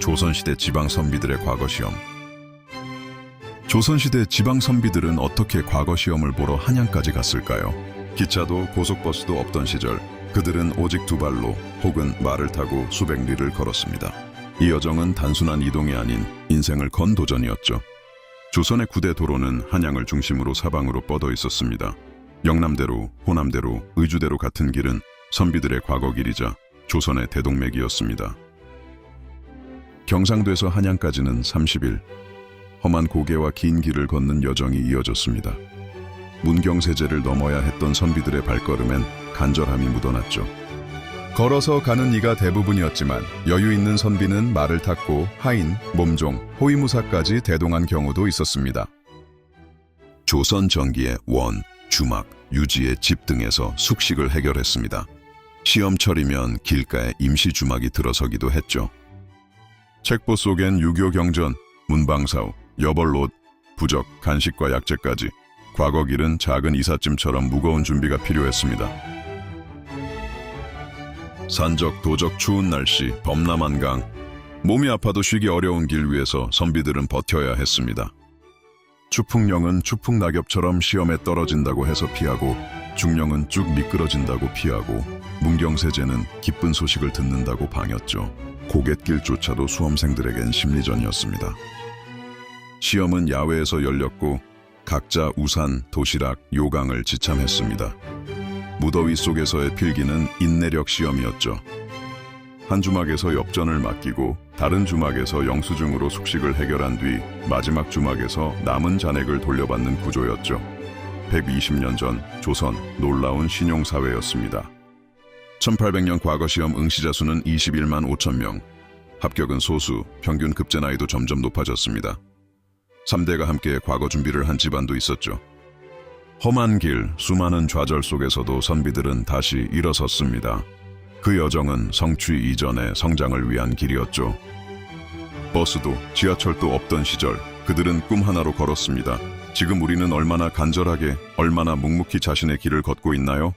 조선시대 지방 선비들의 과거 시험. 조선시대 지방 선비들은 어떻게 과거 시험을 보러 한양까지 갔을까요? 기차도 고속버스도 없던 시절 그들은 오직 두 발로 혹은 말을 타고 수백 리를 걸었습니다. 이 여정은 단순한 이동이 아닌 인생을 건 도전이었죠. 조선의 구대 도로는 한양을 중심으로 사방으로 뻗어 있었습니다. 영남대로, 호남대로, 의주대로 같은 길은 선비들의 과거 길이자 조선의 대동맥이었습니다. 경상도에서 한양까지는 30일, 험한 고개와 긴 길을 걷는 여정이 이어졌습니다. 문경세제를 넘어야 했던 선비들의 발걸음엔 간절함이 묻어났죠. 걸어서 가는 이가 대부분이었지만 여유 있는 선비는 말을 탔고 하인, 몸종, 호위무사까지 대동한 경우도 있었습니다. 조선 전기의 원, 주막, 유지의 집 등에서 숙식을 해결했습니다. 시험철이면 길가에 임시 주막이 들어서기도 했죠. 책보 속엔 유교 경전, 문방사우, 여벌옷, 부적, 간식과 약재까지 과거 길은 작은 이삿짐처럼 무거운 준비가 필요했습니다. 산적, 도적, 추운 날씨, 범람한 강, 몸이 아파도 쉬기 어려운 길 위에서 선비들은 버텨야 했습니다. 추풍령은 추풍 낙엽처럼 시험에 떨어진다고 해서 피하고 중령은 쭉 미끄러진다고 피하고 문경세제는 기쁜 소식을 듣는다고 방였죠. 고갯길조차도 수험생들에겐 심리전이었습니다. 시험은 야외에서 열렸고 각자 우산, 도시락, 요강을 지참했습니다. 무더위 속에서의 필기는 인내력 시험이었죠. 한 주막에서 엽전을 맡기고 다른 주막에서 영수증으로 숙식을 해결한 뒤 마지막 주막에서 남은 잔액을 돌려받는 구조였죠. 120년 전 조선 놀라운 신용사회였습니다. 1800년 과거 시험 응시자 수는 21만 5천 명. 합격은 소수, 평균 급제 나이도 점점 높아졌습니다. 3대가 함께 과거 준비를 한 집안도 있었죠. 험한 길, 수많은 좌절 속에서도 선비들은 다시 일어섰습니다. 그 여정은 성취 이전의 성장을 위한 길이었죠. 버스도 지하철도 없던 시절 그들은 꿈 하나로 걸었습니다. 지금 우리는 얼마나 간절하게, 얼마나 묵묵히 자신의 길을 걷고 있나요?